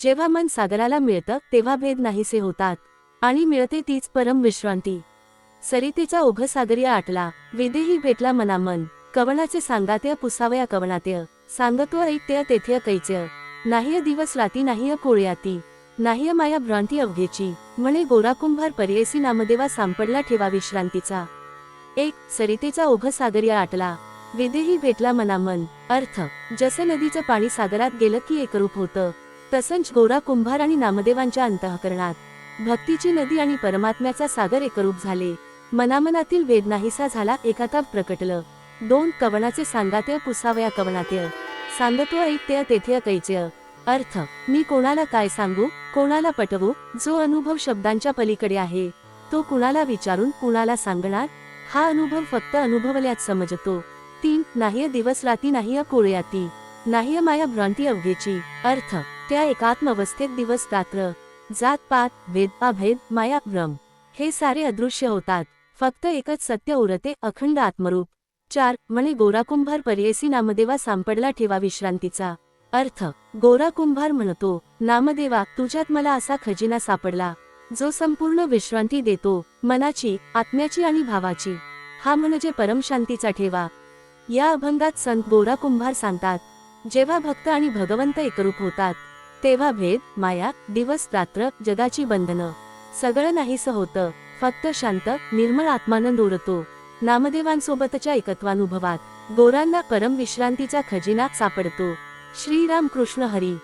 जेव्हा मन सागराला मिळतं तेव्हा भेद नाहीसे होतात. आणि मिळते तीच परम विश्रांती. सरितेचा ओघ सागरी आटला विदेही भेटला मनामन. कवनाचे सांगात्य पुसावया कवनात्य. सांगत्व ऐत्य तेथ्य कैच्य नाहीय दिवस राती नाह्य कोळयाती. नाहीय माया भ्रांती अवघेची. म्हणे गोरा कुंभार पर्ययसी नामदेवा सांपडला ठेवा विश्रांतीचा. एक सरितेचा ओघ सागरी आटला. विदेही भेटला मनामन. अर्थ जसे नदीचं पाणी सागरात गेलं की एकरूप होतं. तसंच गोरा कुंभार आणि नामदेवांच्या अंतःकरणात. भक्तीची नदी आणि परमात्म्याचा सागर एकरूप झाले. मनामनातील वेद नाहीसा झाला एकाताप प्रकटलं. दोन कवनाचे सांगात्य पुसावया कवनात्य. सांगतो ऐकत्य तेथे कैच्य. अर्थ मी कोणाला काय सांगू कोणाला पटवू जो अनुभव शब्दांच्या पलीकडे आहे तो कुणाला विचारून कुणाला सांगणार? हा अनुभव फक्त अनुभवल्यात समजतो. तीन नाही दिवस राती नाही कोळयाती नाही माया भ्रांती अवघेची. अर्थ त्या एकात्मवस्थेत दिवस रात्र जात पात वेद अभेद माया भ्रम हे सारे अदृश्य होतात. फक्त एकच सत्य उरते अखंड आत्मरूप. चार म्हणे गोराकुंभार पर्यसी नामदेवा सांपडला ठेवा विश्रांतीचा. अर्थ गोराकुंभार म्हणतो नामदेवा तुझ्यात मला असा खजिना सापडला जो संपूर्ण विश्रांती देतो मनाची आत्म्याची आणि भावाची. हा म्हणजे परमशांतीचा ठेवा. या अभंगात संत गोरा कुंभार सांगतात जेव्हा भक्त आणि भगवंत एकरूप होतात तेव्हा भेद माया दिवस रात्र जगाची बंधनं. सगळं नाहीसं होतं. फक्त शांत निर्मळ आत्मानंद उरतो नामदेवांसोबतच्या एकत्वानुभवात गोरांना परम विश्रांतीचा खजिना सापडतो. श्रीराम कृष्ण हरी.